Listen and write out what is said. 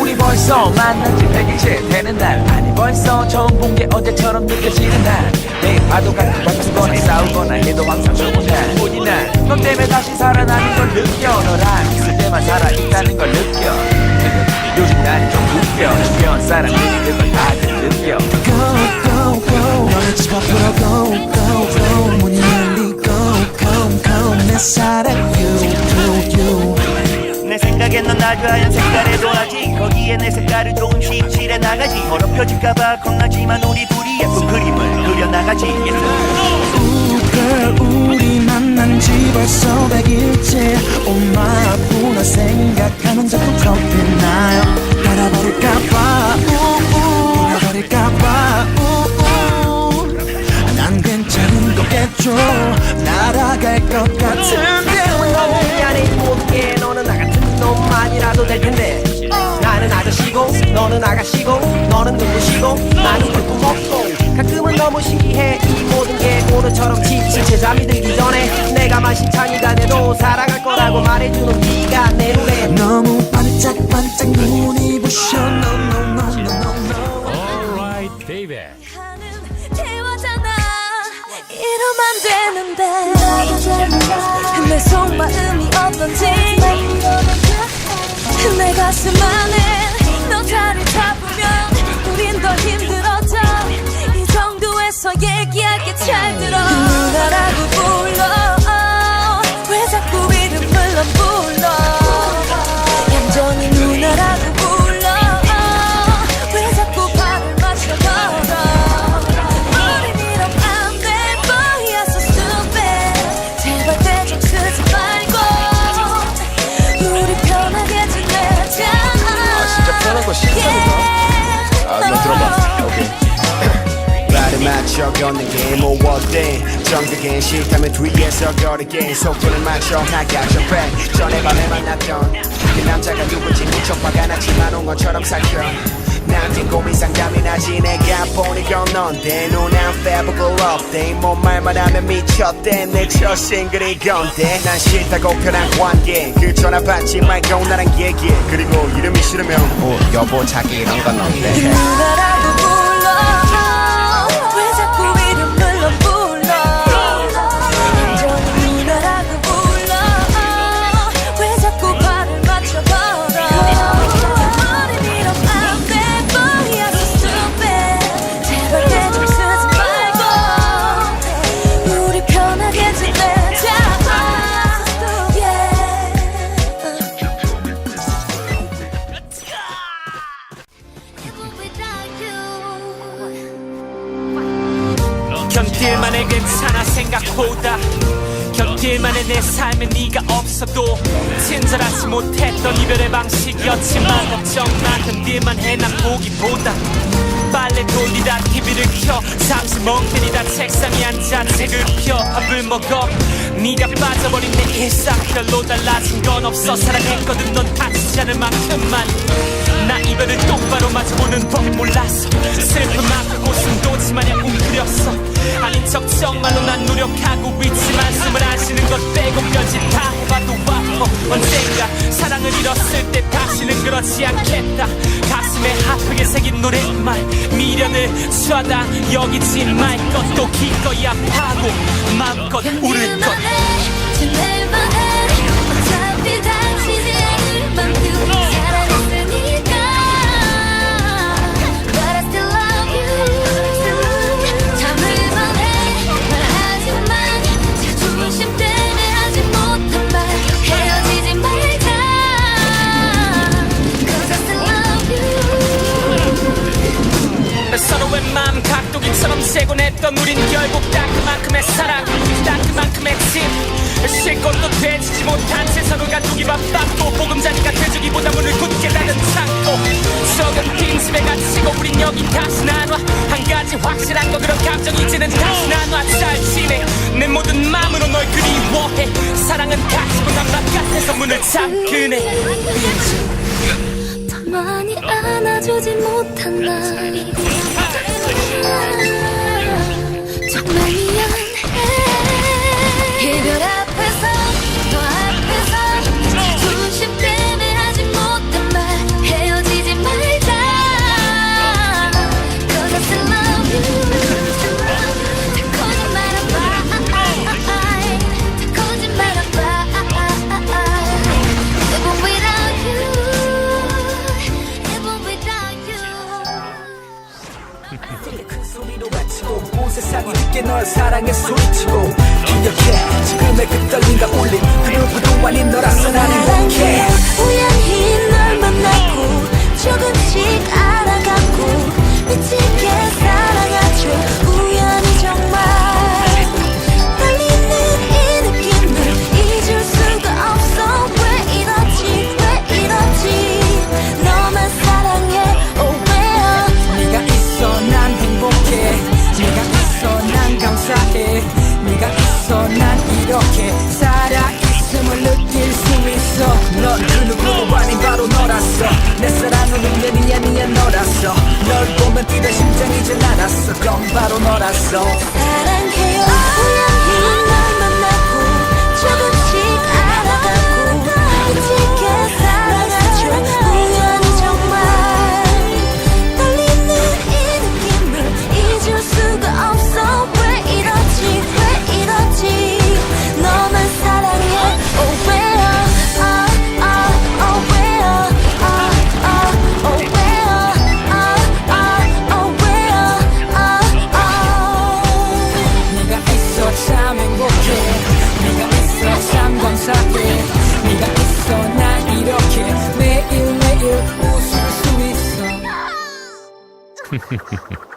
우리 벌써 만난 지 100일째 되는 날. 아니 벌써 처음 본 게 어제처럼 느껴지는 날. 매일 봐도 가끔 다투거나 싸우거나 해도 항상 좋은 날 뿐이 날너 때문에 다시 살아나는 걸 느껴 너랑 있을 때만 살아있다는 걸 느껴. 요즘 날이 좀 웃겨. 주변 다들 아주 하얀 색깔의 도화지 거기에 내 색깔을 조금씩 칠해 나가지. 어렵혀질까봐 겁나지만 우리 둘이 예쁜 그림을 그려나가지. Ooh, girl 우리 만난 지 벌써 100일째. 엄마구나 생각하면 자꾸 겁이 나요? 알아버릴 너는 아가씨고 너는 누구시고 나는 불고 먹고. 가끔은 너무 신기해 이 모든 게 오늘처럼 지친 채 잠이 들기 전에. 내가 마신 찬이가 돼도 사랑할 거라고 말해주는 네가 내 눈에. 너무 반짝반짝 눈이 부셔. No no no no no no. 하는 대화잖아. 이러면 되는데. 내 속마음이 어떤지. 내 가슴 안에 맞춰 걷는 게뭐 어때 정적인 싫다면 뒤에서 걸을게. 속도를 맞춰 나가죠 back 전에 밤에 만났던 그 남자가 누군지 무척 화가 났지만 온 것처럼 살펴 나한텐 고민 상담이 나지. 내가 보니까 넌데 눈안 favorable update 뭔 말만 하면 미쳤대. 내첫 싱글이 건데. 난 싫다고 편한 관계. 그 전화 받지 말고 나랑 얘기해. 그리고 이름이 싫으면 뭐 여보 자기 이런 건 어때 괜찮아 생각보다. 견딜만해 내 삶에 네가 없어도 친절하지 못했던 이별의 방식이었지만 걱정 마 견딜만해 난 보기보다. 빨래 돌리다 TV를 켜 잠시 멍 때리다 책상에 앉아 책을 펴 밥을 먹어. 네가 빠져버린 내 일상 별로 달라진 건 없어. 사랑했거든 넌 다치지 않을 만큼만. 나 이별을 똑바로 맞아보는 법 몰랐어 슬픔 앞에 고슴도치 마냥 미련을 쏴다 여기지 말 것도 기꺼이 아파하고 마음껏 울을 것 각도기처럼 세곤 했던 우린 결국 딱 그만큼의 사랑 딱 그만큼의 집 실컷도 되지지 못한 채 서로가 두기 바빴고 보금자리가 돼주기보다 문을 굳게 닫은 창고. 적은 빈 집에 갇히고 우린 여기 다시 나눠. 한 가지 확실한 거 그런 감정 이제는 다시 나눠. 잘 지내. 내 모든 마음으로 널 그리워해. 사랑은 가지고 난 바깥에서 문을 잠그네. 더 많이 안아주지 못한 날 큰 소리로 외치고 온 세상이 듣게 널 사랑해 소리치고 기억해. 지금의 그 떨림과 울림 그 누구도 아닌 너라서 나는 행복해. 우연히 널 만나고 조금씩 아 He.